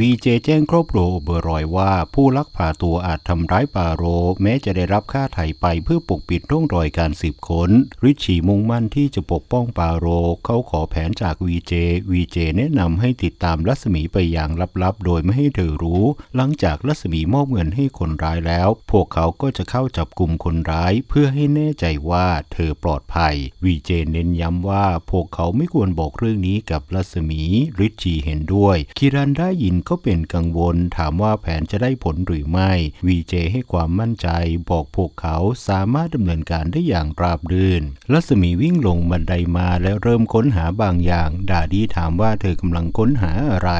วีเจแจ้งครอบครัวเบอร์รอยว่า ผู้ลักพาตัวอาจทำร้ายปาโร แม้จะได้รับค่าไถ่ไปเพื่อปกปิดร่องรอยการสืบค้น ริชชีมุ่งมั่นที่จะปกป้องปาโร เขาขอแผนจากวีเจวีเจแนะนำให้ติดตามรัศมีไปอย่างลับๆ โดยไม่ให้เธอรู้ หลังจากรัศมีมอบเงินให้คนร้ายแล้ว พวกเขาก็จะเข้าจับกลุ่มคนร้าย เพื่อให้แน่ใจว่าเธอปลอดภัยวีเจเน้นย้ำว่า พวกเขาไม่ควรบอกเรื่องนี้กับรัศมีริชชีเห็นด้วย คิรันได้ยินขาเป็นกังวลถามว่าแผนจะได้ผลหรือไม่ วีเจให้ความมั่นใจ บอกพวกเขาสามารถดำเนินการได้อย่างราบรื่น ลัศมีวิ่งลงบันไดมาและเริ่มค้นหาบางอย่าง ดาดีถามว่าเธอกำลังค้นหาอะไร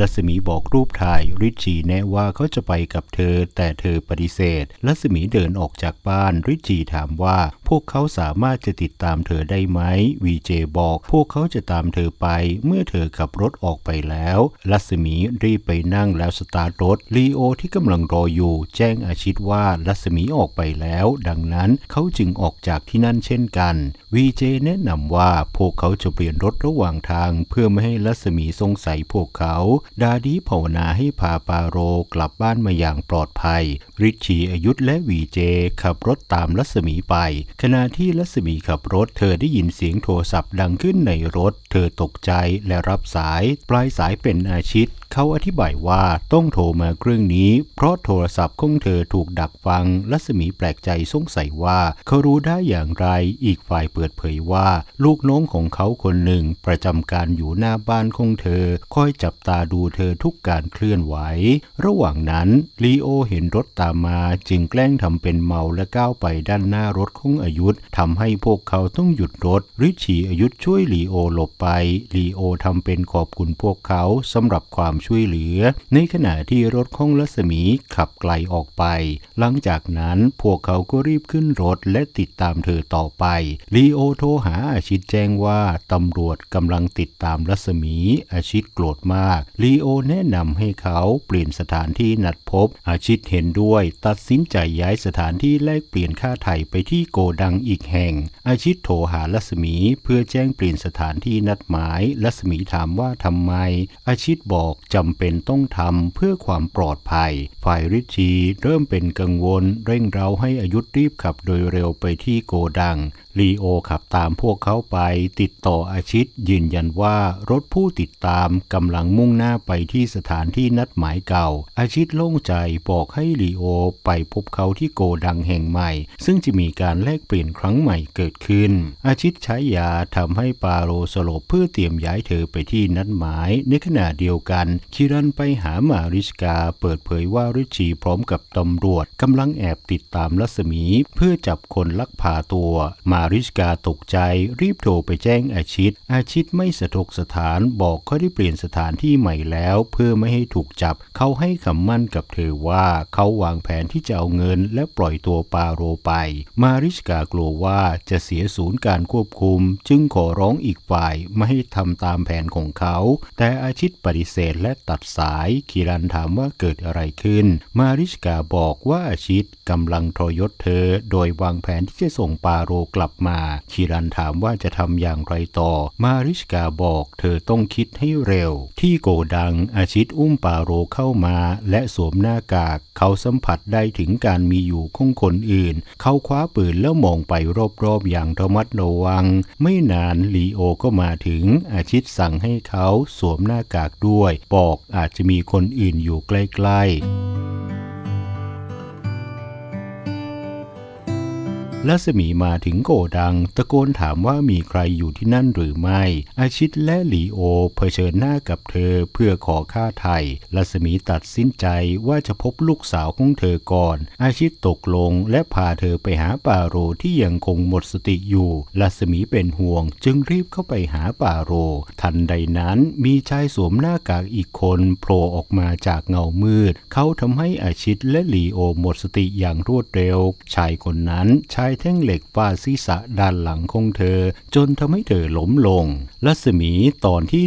รัศมีบอกรูปถ่ายริชชีแนะว่าเขาจะไปกับเธอ แต่เธอปฏิเสธรัศมีเดินออกจากบ้านริชชีถามว่า พวกเขาสามารถจะติดตามเธอได้ไหมวีเจบอก พวกเขาจะตามเธอไป เมื่อเธอขับรถออกไปแล้วรัศมีรีบไปนั่งแล้วสตาร์ทรถลีโอที่กำลังรออยู่ แจ้งอาชิตว่ารัศมีออกไปแล้ว ดังนั้นเขาจึงออกจากที่นั่นเช่นกันวีเจแนะนำว่าพวกเขาจะเปลี่ยนรถระหว่างทาง เพื่อไม่ให้รัศมีสงสัยพวกเขาดาดีภาวนาให้พาปาโรกลับบ้านมาอย่างปลอดภัย ริชชีอายุธและวีเจ ขับรถตามลัศมีไป ขณะที่ลัศมีขับรถ เธอได้ยินเสียงโทรศัพท์ดังขึ้นในรถ เธอตกใจและรับสาย ปลายสายเป็นอาชิต เขาอธิบายว่าต้องโทรมาเครื่องนี้ เพราะโทรศัพท์ของเธอถูกดักฟังรัศมีแปลกใจสงสัยว่าเขารู้ได้อย่างไร อีกฝ่ายเปิดเผยว่า ลูกน้องของเขาคนหนึ่งประจำการอยู่หน้าบ้านของเธอ คอยจับตาดูเธอทุกการเคลื่อนไหว ระหว่างนั้นลีโอเห็นรถตามมาจึงแกล้งทำเป็นเมาและก้าวไปด้านหน้ารถของอายุธทำให้พวกเขาต้องหยุดรถริชีอายุธช่วยลีโอหลบไปลีโอทำเป็นขอบคุณพวกเขาสำหรับความช่วยเหลือ ในขณะที่รถของรัศมีขับไกลออกไป หลังจากนั้นพวกเขาก็รีบขึ้นรถและติดตามเธอต่อไปลีโอโทรหาอาชิตแจ้งว่าตำรวจกำลังติดตามรัศมีอาชิตโกรธมากลีโอแนะนำให้เขาเปลี่ยนสถานที่นัดพบ อาชิตเห็นด้วย ตัดสินใจย้ายสถานที่แลกเปลี่ยนค่าไถ่ไปที่โกดังอีกแห่ง อาชิตโทรหารัศมีเพื่อแจ้งเปลี่ยนสถานที่นัดหมาย รัศมีถามว่าทำไม อาชิตบอกจำเป็นต้องทำเพื่อความปลอดภัย ฝ่ายริชีเริ่มเป็นกังวล เร่งเร้าให้อายุธรีบขับโดยเร็วไปที่โกดัง ลีโอขับตามพวกเขาไปติดต่ออาชิตยืนยันว่ารถผู้ติดตามกำลังมุ่งหน้าไปที่สถานที่นัดหมายเก่า อาชิตโล่งใจบอกให้ลีโอไปพบเขาที่โกดังแห่งใหม่ ซึ่งจะมีการแลกเปลี่ยนครั้งใหม่เกิดขึ้น อาชิตใช้ยาทำให้ปาโรสลบเพื่อเตรียมย้ายเธอไปที่นัดหมาย ในขณะเดียวกันคิรันไปหามาริชกาเปิดเผยว่าริชีพร้อมกับตำรวจกำลังแอบติดตามรัศมี เพื่อจับคนลักพาตัวมาริชกาตกใจรีบโทรไปแจ้งอาชิต อาชิตไม่สะทกสถานบอกเขาได้เปลี่ยนสถานที่ใหม่แล้ว เพื่อไม่ให้ถูกจับ เขาให้คำมั่นกับเธอว่าเขาวางแผนที่จะเอาเงินและปล่อยตัวปาโรไป มาริชกากลัวว่าจะเสียศูนย์การควบคุม จึงขอร้องอีกฝ่ายไม่ให้ทำตามแผนของเขา แต่อาชิตปฏิเสธและตัดสายคีรันถามว่าเกิดอะไรขึ้น มาริชกาบอกว่าอาชิตกำลังทรยศเธอ โดยวางแผนที่จะส่งปาโรกลับมาคีรันถามว่าจะทำอย่างไรต่อ มาริชกาบอกเธอต้องคิดให้เร็ว ที่โกดังอาชิตอุ้มปาโรเข้ามา และสวมหน้ากาก เขาสัมผัสได้ถึงการมีอยู่ของคนอื่น เขาคว้าปืนแล้วมองไปรอบๆอย่างระมัดระวัง ไม่นานลีโอก็มาถึง อาชิตสั่งให้เขาสวมหน้ากากด้วย บอกอาจจะมีคนอื่นอยู่ใกล้ๆ รัศมีมาถึงโกดัง ตะโกนถามว่ามีใครอยู่ที่นั่นหรือไม่ อาชิตและหลีโอเผชิญหน้ากับเธอเพื่อขอค่าไถ่รัศมีตัดสินใจว่าจะพบลูกสาวของเธอก่อน อาชิตตกลงและพาเธอไปหาปาโรที่ยังคงหมดสติอยู่รัศมีเป็นห่วง จึงรีบเข้าไปหาปาโร ทันใดนั้นมีชายสวมหน้ากากอีกคนโผล่ออกมาจากเงามืด เขาทำให้อาชิตและหลีโอหมดสติอย่างรวดเร็ว ชายคนนั้นชายแท่งเหล็กฟาดศีรษะด้านหลังของเธอ จนทำให้เธอล้มลง รัศมีตอนที่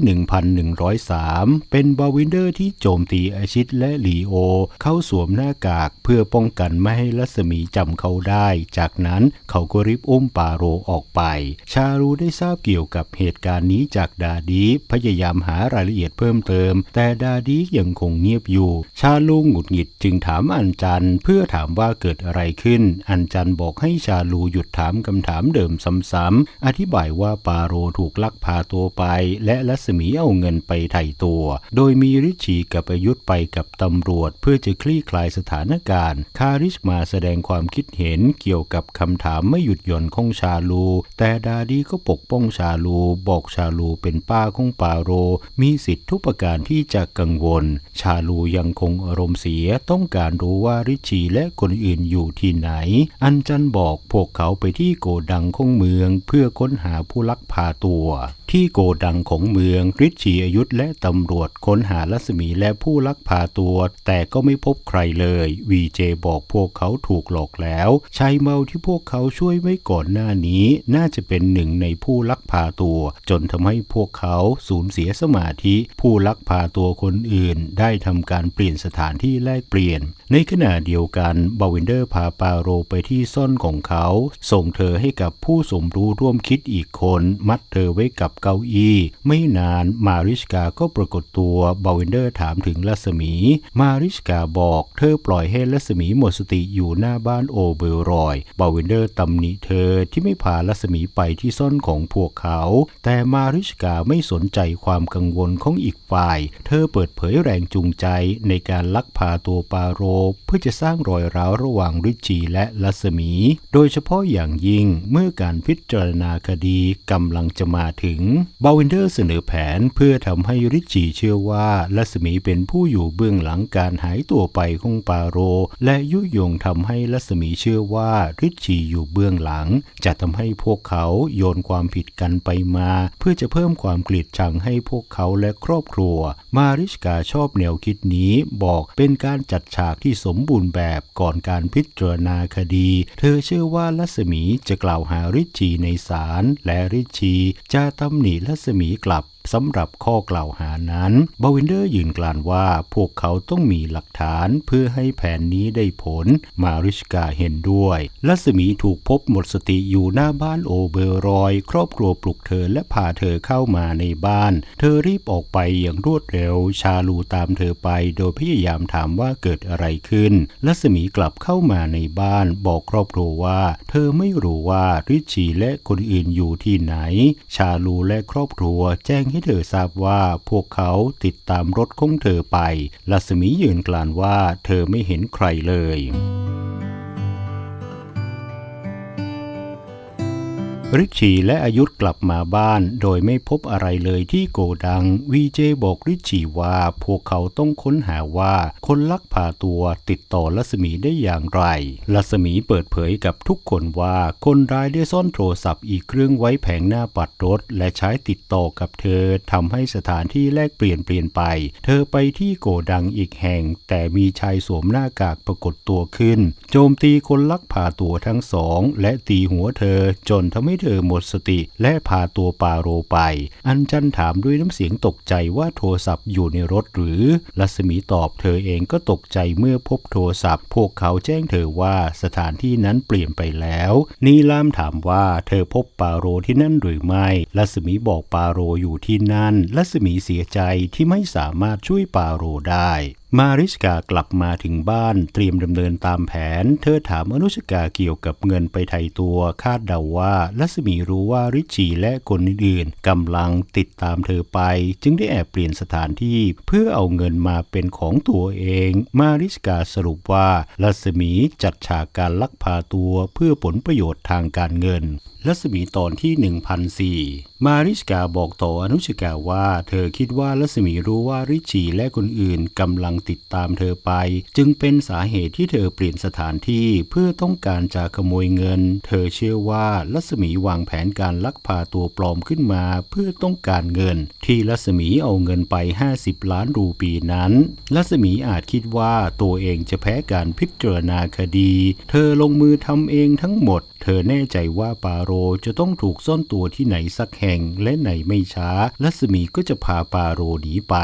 1103 เป็นบาวินเดอร์ที่โจมตีอาชิตและลีโอ เข้าสวมหน้ากากเพื่อป้องกันไม่ให้รัศมีจำเขาได้ จากนั้นเขาก็รีบอุ้มปาโรออกไป ชารูได้ทราบเกี่ยวกับเหตุการณ์นี้จากดาดีพยายามหารายละเอียดเพิ่มเติม แต่ดาดียังคงเงียบอยู่ ชาลูหงุดหงิดจึงถามอันจันเพื่อถามว่าเกิดอะไรขึ้น อันจันบอกให้ชชาลูหยุดถามคำถามเดิมซ้ำๆอธิบายว่าปาโรถูกลักพาตัวไป และรัศมีเอาเงินไปไถ่ตัว โดยมีริชีกับประยุทธ์ไปกับตำรวจ เพื่อจะคลี่คลายสถานการณ์คาริชมาแสดงความคิดเห็นเกี่ยวกับคำถามไม่หยุดหย่อนของชาลู แต่ดาดีก็ปกป้องชาลูบอกชาลูเป็นป้าของปาโร มีสิทธิทุกประการที่จะกังวล ชาลูยังคงอารมณ์เสียต้องการรู้ว่าริชีและคนอื่นอยู่ที่ไหน อันจันบอกพวกเขาไปที่โกดังของเมืองเพื่อค้นหาผู้ลักพาตัว ที่โกดังของเมืองริชีอายุธและตำรวจค้นหารัศมีและผู้ลักพาตัว แต่ก็ไม่พบใครเลยวีเจบอกพวกเขาถูกหลอกแล้วชายเมาที่พวกเขาช่วยไว้ก่อนหน้านี้ น่าจะเป็นหนึ่งในผู้ลักพาตัว จนทำให้พวกเขาสูญเสียสมาธิ ผู้ลักพาตัวคนอื่น ได้ทำการเปลี่ยนสถานที่แลกเปลี่ยน ในขณะเดียวกันบาวินเดอร์พาปาโรไปที่ซ่อนของเขา ส่งเธอให้กับผู้สมรู้ร่วมคิดอีกคน มัดเธอไว้กับเก้าอี้ ไม่นานมาริชกาก็ปรากฏตัวบาวินเดอร์ถามถึงรัศมี มาริชกาบอกเธอปล่อยให้รัศมีหมดสติอยู่หน้าบ้านโอเบอร์รอยบาวินเดอร์ตำหนิเธอที่ไม่พารัศมีไปที่ซ่อนของพวกเขา แต่มาริชกาไม่สนใจความกังวลของอีกฝ่าย เธอเปิดเผยแรงจูงใจในการลักพาตัวปาโร เพื่อจะสร้างรอยร้าวระหว่างริชีและรัศมี โดยเฉพาะอย่างยิ่งเมื่อการพิจารณาคดีกำลังจะมาถึง บาวินเดอร์เสนอแผนเพื่อทำให้ริชีเชื่อว่ารัศมีเป็นผู้อยู่เบื้องหลังการหายตัวไปของปาโร และยุยงทำให้รัศมีเชื่อว่าริชีอยู่เบื้องหลัง จะทำให้พวกเขาโยนความผิดกันไปมา เพื่อจะเพิ่มความเกลียดชังให้พวกเขาและครอบครัว มาริชกาชอบแนวคิดนี้บอกเป็นการจัดฉากที่สมบูรณ์แบบก่อนการพิจารณาคดี เธอเชื่อว่าลัศมีจะกล่าวหาริชีในศาลและริชีจะตำหนิลัศมีกลับสำหรับข้อกล่าวหานั้นบาวินเดอร์ยืนกลานว่าพวกเขาต้องมีหลักฐานเพื่อให้แผนนี้ได้ผล มาริชกาเห็นด้วยรัศมีถูกพบหมดสติอยู่หน้าบ้านโอเบอร์รอย ครอบครัวปลุกเธอและพาเธอเข้ามาในบ้าน เธอรีบออกไปอย่างรวดเร็ว ชาลูตามเธอไปโดยพยายามถามว่าเกิดอะไรขึ้นรัศมีกลับเข้ามาในบ้านบอกครอบครัวว่า เธอไม่รู้ว่าริชีและคนอื่นอยู่ที่ไหน ชาลูและครอบครัวแจ้งให้เธอทราบว่าพวกเขาติดตามรถของเธอไปลัสมียืนกลานว่าเธอไม่เห็นใครเลย ริชีและอายุธกลับมาบ้าน โดยไม่พบอะไรเลยที่โกดัง วีเจบอกริชีว่า พวกเขาต้องค้นหาว่า คนลักพาตัวติดต่อรัศมีได้อย่างไรรัศมีเปิดเผยกับทุกคนว่า คนร้ายได้ซ่อนโทรศัพท์อีกเครื่องไว้แผงหน้าปัดรถ และใช้ติดต่อกับเธอทำให้สถานที่แลกเปลี่ยนเปลี่ยนไป เธอไปที่โกดังอีกแห่ง แต่มีชายสวมหน้ากากปรากฏตัวขึ้น โจมตีคนลักพาตัวทั้งสอง และตีหัวเธอจนทำให้เธอหมดสติและพาตัวปาโรไป อันจันถามด้วยน้ำเสียงตกใจว่าโทรศัพท์อยู่ในรถหรือรัศมีตอบเธอเองก็ตกใจเมื่อพบโทรศัพท์ พวกเขาแจ้งเธอว่าสถานที่นั้นเปลี่ยนไปแล้ว นีลามถามว่าเธอพบปาโรที่นั่นหรือไม่รัศมีบอกปาโรอยู่ที่นั่นรัศมีเสียใจที่ไม่สามารถช่วยปาโรได้ มาริสกากลับมาถึงบ้านเตรียมดำเนินตามแผน เธอถามอนุชกาเกี่ยวกับเงินไปไถ่ตัวคาดเดาว่ารัศมีรู้ว่าริชีและคนอื่นๆกำลังติดตามเธอไป จึงได้แอบเปลี่ยนสถานที่เพื่อเอาเงินมาเป็นของตัวเอง มาริสกาสรุปว่ารัศมีจัดฉากการลักพาตัวเพื่อผลประโยชน์ทางการเงินรัศมีตอนที่ 1004 มาริสกาบอกต่ออนุชกาว่า เธอคิดว่ารัศมีรู้ว่าริชีและคนอื่นกำลังติดตามเธอไป จึงเป็นสาเหตุที่เธอเปลี่ยนสถานที่เพื่อต้องการจะขโมยเงิน เธอเชื่อว่ารัศมีวางแผนการลักพาตัวปลอมขึ้นมาเพื่อต้องการเงิน ที่รัศมีเอาเงินไป 50 ล้านรูปีนั้นรัศมีอาจคิดว่าตัวเองจะแพ้การพิจารณาคดี เธอลงมือทำเองทั้งหมด เธอแน่ใจว่าปาโรจะต้องถูกซ่อนตัวที่ไหนสักแห่งและในไม่ช้ารัศมีก็จะพาปาโรหนีไป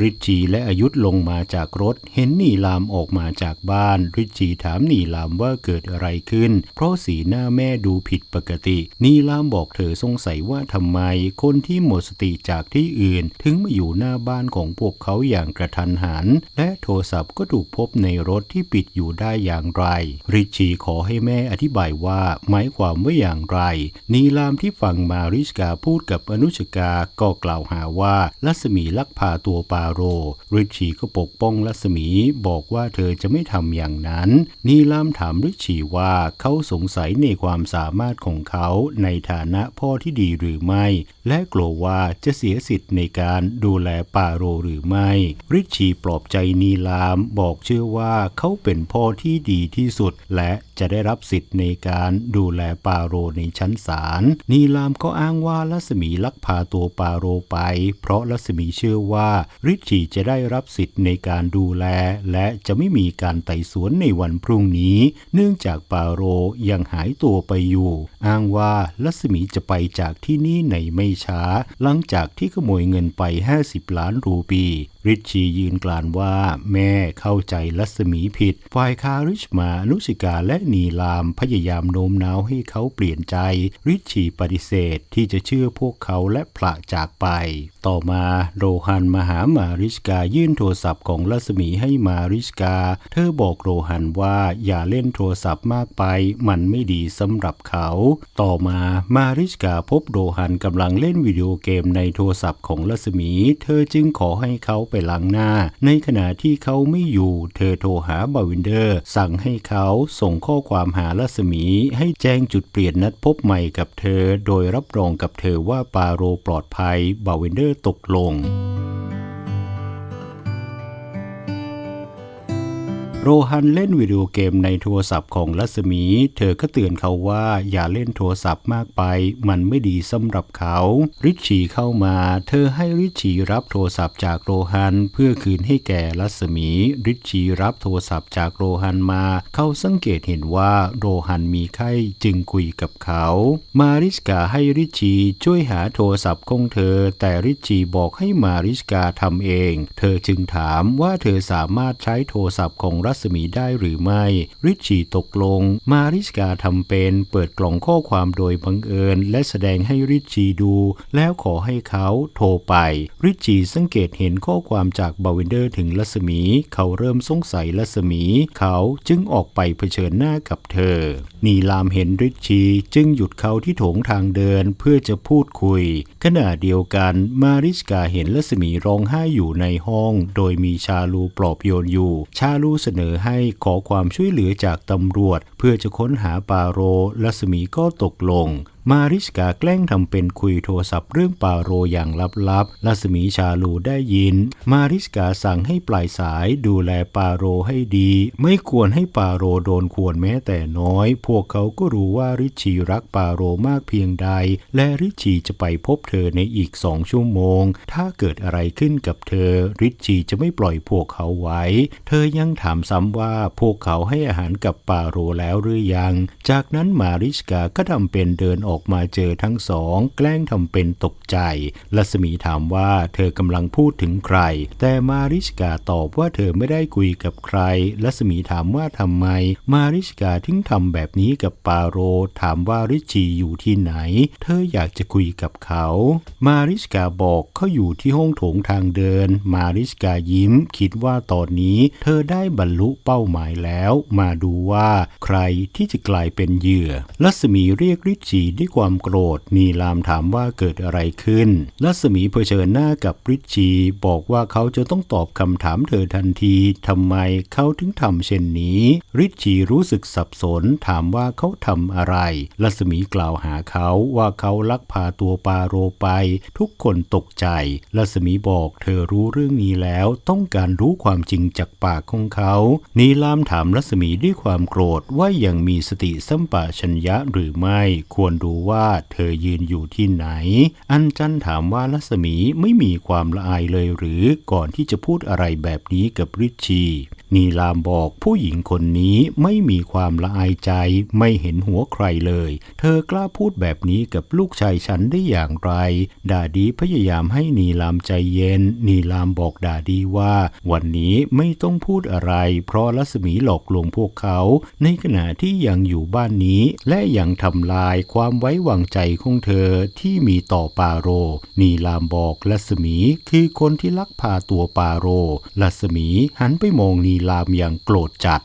ริชีและอายุธลงมาจากรถ เห็นนีลามออกมาจากบ้าน ริชีถามนีลามว่าเกิดอะไรขึ้น เพราะสีหน้าแม่ดูผิดปกติ นีลามบอกเธอสงสัยว่าทำไม คนที่หมดสติจากที่อื่น ถึงมาอยู่หน้าบ้านของพวกเขาอย่างกระทันหัน และโทรศัพท์ก็ถูกพบในรถที่ปิดอยู่ได้อย่างไร ริชีขอให้แม่อธิบายว่าหมายความว่าอย่างไรนีลามที่ฟังมาริสกาพูดกับอนุชกาก็กล่าวหาว่ารัศมีลักพาตัวปาโรริชีก็ปกป้องรัศมีบอกว่าเธอจะไม่ทำอย่างนั้น นีลามถามริชีว่าเขาสงสัยในความสามารถของเขาในฐานะพ่อที่ดีหรือไม่ และกลัวว่าจะเสียสิทธิ์ในการดูแลปาโรหรือไม่ ริชีปลอบใจนีลามบอกเชื่อว่าเขาเป็นพ่อที่ดีที่สุดและจะได้รับสิทธิ์ในการดูแลปาโรในชั้นศาล นีลามก็อ้างว่ารัศมีลักพาตัวปาโรไป เพราะรัศมีเชื่อว่าริชชีจะได้รับสิทธิ์ในการดูแล และจะไม่มีการไต่สวนในวันพรุ่งนี้ เนื่องจากปาโรยังหายตัวไปอยู่ อ้างว่ารัศมีจะไปจากที่นี่ในไม่ช้า หลังจากที่ขโมยเงินไป 50 ล้านรูปี ริชชียืนกลานว่าแม่เข้าใจรัศมีผิด ฝ่ายคาริชมานุสิกาและนีลามพยายามโน้มน้าวให้เขาเปลี่ยนใจ ริชชีปฏิเสธที่จะเชื่อพวกเขาและพละจากไป ต่อมาโรฮันมาหามาริสกายื่นโทรศัพท์ของรัศมีให้มาริสกา เธอบอกโรฮันว่าอย่าเล่นโทรศัพท์มากไป มันไม่ดีสำหรับเขา ต่อมามาริสกาพบโรฮันกำลังเล่นวิดีโอเกมในโทรศัพท์ของรัศมี เธอจึงขอให้เขาไปไปล้างหน้า ในขณะที่เขาไม่อยู่ เธอโทรหาบาวินเดอร์ สั่งให้เขาส่งข้อความหารัศมี ให้แจ้งจุดเปลี่ยนนัดพบใหม่กับเธอ โดยรับรองกับเธอว่าปาโรปลอดภัยบาวินเดอร์ตกลง โรฮันเล่นวิดีโอเกมในโทรศัพท์ของรัศมี เธอก็เตือนเขาว่าอย่าเล่นโทรศัพท์มากไป มันไม่ดีสำหรับเขา ริชชีเข้ามา เธอให้ริชชีรับโทรศัพท์จากโรฮัน เพื่อคืนให้แก่รัศมี ริชชีรับโทรศัพท์จากโรฮันมา เขาสังเกตเห็นว่าโรฮันมีไข้จึงคุยกับเขา มาริสกาให้ริชชีช่วยหาโทรศัพท์ของเธอ แต่ริชชีบอกให้มาริสกาทำเอง เธอจึงถามว่าเธอสามารถใช้โทรศัพท์ของรัศมีได้หรือไม่ริชีตกลง มาริสกาทำเป็นเปิดกล่องข้อความโดยบังเอิญ และแสดงให้ริชีดู แล้วขอให้เขาโทรไป ริชีสังเกตเห็นข้อความจากบาวินเดอร์ถึงรัศมี เขาเริ่มสงสัยรัศมี เขาจึงออกไปเผชิญหน้ากับเธอ นีลามเห็นริชชีจึงหยุดเขาที่โถงทางเดินเพื่อจะพูดคุย ขณะเดียวกันมาริสกาเห็นรัศมีร้องไห้อยู่ในห้อง โดยมีชาลูปลอบโยนอยู่ ชาลูเสนอให้ขอความช่วยเหลือจากตำรวจ เพื่อจะค้นหาปาโรลัสมีก็ตกลง มาริสกาแกล้งทำเป็นคุยโทรศัพท์เรื่องปาโรอย่างลับๆรัศมีชาลูได้ยิน มาริสกาสั่งให้ปลายสายดูแลปาโรให้ดี ไม่ควรให้ปาโรโดนควรแม้แต่น้อย พวกเขาก็รู้ว่าริชชีรักปาโรมากเพียงใด และริชชีจะไปพบเธอในอีกสองชั่วโมง ถ้าเกิดอะไรขึ้นกับเธอ ริชชีจะไม่ปล่อยพวกเขาไว้ เธอยังถามซ้ำว่าพวกเขาให้อาหารกับปาโรแล้วหรือยัง จากนั้นมาริสกาก็ทำเป็นเดินออกอกมาเจอทั้งสอง แกล้งทำเป็นตกใจรัศมีถามว่าเธอกำลังพูดถึงใคร แต่มาริสกาตอบว่าเธอไม่ได้คุยกับใครรัศมีถามว่าทำไม มาริสกาถึงทำแบบนี้กับปาโร ถามว่าริชีอยู่ที่ไหน เธออยากจะคุยกับเขา มาริสกาบอกเขาอยู่ที่ห้องโถงทางเดิน มาริสกายิ้ม คิดว่าตอนนี้ เธอได้บรรลุเป้าหมายแล้ว มาดูว่าใครที่จะกลายเป็นเหยื่อรัศมีเรียกริชชีได้ด้วยความโกรธนีลามถามว่าเกิดอะไรขึ้นรัศมีเผชิญหน้ากับริชชีบอกว่าเขาจะต้องตอบคำถามเธอทันทีทำไมเขาถึงทำเช่นนี้ ริชชีรู้สึกสับสนถามว่าเขาทำอะไรรัศมีกล่าวหาเขาว่าเขาลักพาตัวปาโรไป ทุกคนตกใจรัศมีบอกเธอรู้เรื่องนี้แล้วต้องการรู้ความจริงจากปากของเขานีลามถามรัศมีด้วยความโกรธว่ายังมีสติสัมปชัญญะหรือไม่ควรดูรู้ว่าเธอยืนอยู่ที่ไหน อันจันถามว่าลัศมีไม่มีความละอายเลยหรือก่อนที่จะพูดอะไรแบบนี้กับริชี นีลามบอกผู้หญิงคนนี้ไม่มีความละอายใจไม่เห็นหัวใครเลย เธอกล้าพูดแบบนี้กับลูกชายฉันได้อย่างไร ดาดีพยายามให้นีลามใจเย็น นีลามบอกดาดีว่า วันนี้ไม่ต้องพูดอะไร เพราะรัศมีหลอกลวงพวกเขา ในขณะที่ยังอยู่บ้านนี้ และยังทำลายความไว้วางใจของเธอที่มีต่อปาโร นีลามบอกรัศมีคือคนที่ลักพาตัวปาโรรัศมีหันไปมองนีลามอย่างโกรธจัด